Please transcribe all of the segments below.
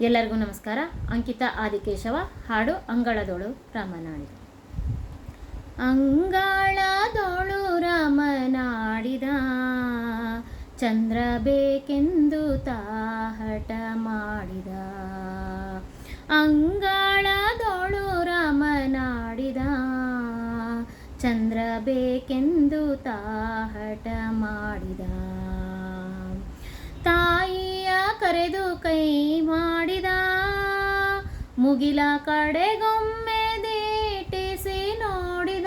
ಎಲ್ಲರಿಗೂ ನಮಸ್ಕಾರ. ಅಂಕಿತಾ ಆದಿಕೇಶವ, ಹಾಡು ಅಂಗಳದೋಳು ರಾಮನಾಡಿದ. ಅಂಗಳದೋಳು ರಾಮನಾಡಿದ, ಚಂದ್ರ ಬೇಕೆಂದು ತಾಹಟ ಮಾಡಿದ. ಅಂಗಳದೋಳು ರಾಮನಾಡಿದ, ಚಂದ್ರ ಬೇಕೆಂದು ತಾಹಟ ಮಾಡಿದ. ತಾಯಿಯ ಕರೆದು ಕೈ ಮಾಡಿದ ಮುಗಿಲ ಕಡೆಗೊಮ್ಮೆ ದೇಟಿಸಿ ನೋಡಿದ.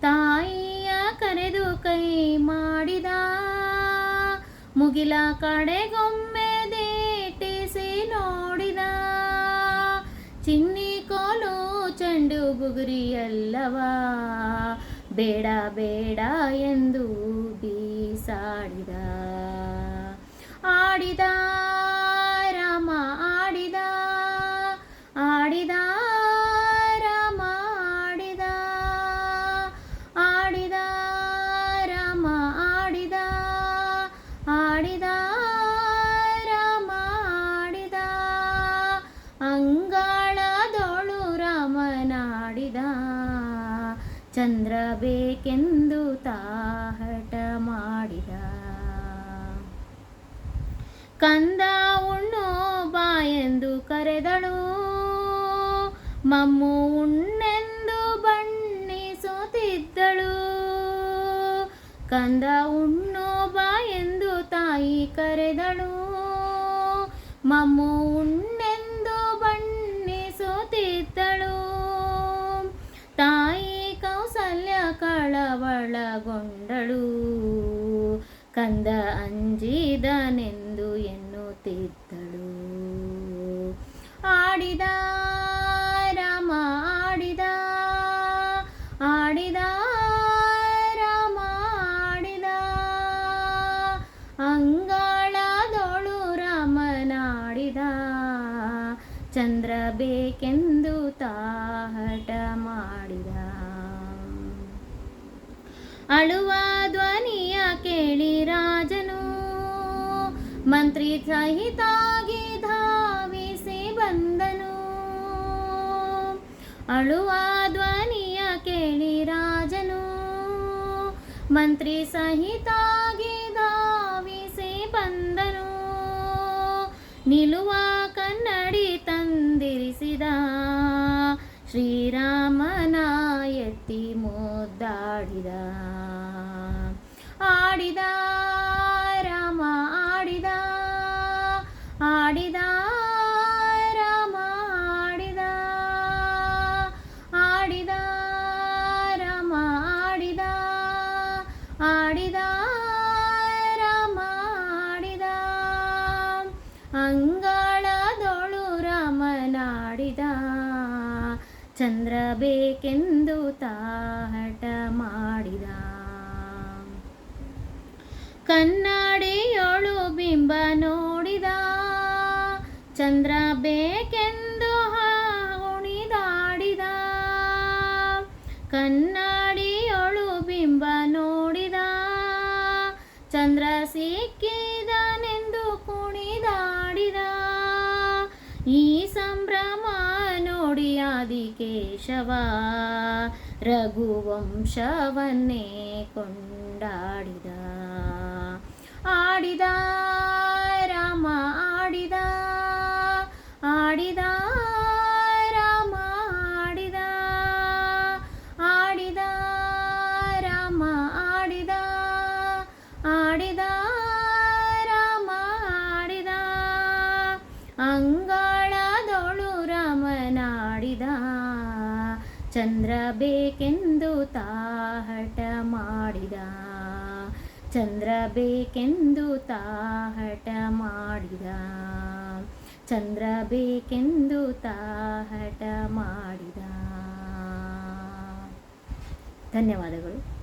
ತಾಯಿಯ ಕರೆದು ಕೈ ಮಾಡಿದ. ಮುಗಿಲ ಕಡೆಗೊಮ್ಮೆ ದೇಟಿಸಿ ನೋಡಿದ. ಚಿನ್ನಿ ಕೋಲು ಚೆಂಡು ಬುಗುರಿಯಲ್ಲವಾ ಬೇಡ ಬೇಡ ಎಂದು ಬೀಸಾಡಿದ. ಆಡಿದ ಚಂದ್ರ ಬೇಕೆಂದು ತಾಹಟ ಮಾಡಿದ. ಕಂದ ಉಣ್ಣು ಬಾಯೆಂದು ಕರೆದಳು. ಮಮ್ಮು ಉಣ್ಣೆಂದು ಬಣ್ಣಿಸುತ್ತಿದ್ದಳು. ಕಂದ ಉಣ್ಣು ಬಾ ಎಂದು ತಾಯಿ ಕರೆದಳು. ಮಮ್ಮು ಉಣ್ಣೆಂದು ಕಳವಳಗೊಂಡಳು ಕಂದ ಅಂಜಿದನೆಂದು ಎನ್ನುತ್ತಿದ್ದಳು. ಆಡಿದ, ರಾಮ ಆಡಿದ ಆಡಿದ, ರಾಮ ಆಡಿದ. ಅಂಗಳದೊಳು ರಾಮನಾಡಿದ. ಚಂದ್ರ ಬೇಕೆಂದು ತಾಹಟ ಅಳುವ ಧ್ವನಿಯ ಕೇಳಿ ರಾಜನು. ಮಂತ್ರಿ ಸಹಿತಾಗಿ ಧಾವಿಸಿ ಬಂದನು. ಅಳುವ ಧ್ವನಿಯ ಕೇಳಿ ರಾಜನು. ಮಂತ್ರಿ ಸಹಿತಾಗಿ ಧಾವಿಸಿ ಬಂದನು. ನಿಲುವ ಕನ್ನಡಿ ತಂದಿರಿಸಿದ ಶ್ರೀರಾಮನ ಎತ್ತಿ ಮುದ್ದಾಡಿದ. ಅಂಗಳದೊಳು ರಾಮನಾಡಿದ ಚಂದ್ರ ಬೇಕೆಂದು ತಾಹಟ ಮಾಡಿದ. ಕನ್ನಡಿಯೊಳು ಬಿಂಬ ನೋಡಿದ ಚಂದ್ರ ಬೇಕೆಂದು ಕುಣಿದಾಡಿದ ಕನ್ನಡಿಯೊಳು ಬಿಂಬ ನೋಡಿದ ಚಂದ್ರ ಸಿಕ್ಕಿದನೆಂದು ಸಂಭ್ರಮ ನೋಡಿ ಆದಿಕೇಶವ ರಘುವಂಶವನ್ನೇ ಕೊಂಡಾಡಿದ. ಚಂದ್ರ ಬೇಕೆಂದು ತಾಹಟ ಮಾಡಿದ. ಚಂದ್ರ ಬೇಕೆಂದು ತಾಹಟ ಮಾಡಿದ. ಚಂದ್ರ ಬೇಕೆಂದು ತಾಹಟ ಮಾಡಿದ. ಧನ್ಯವಾದಗಳು.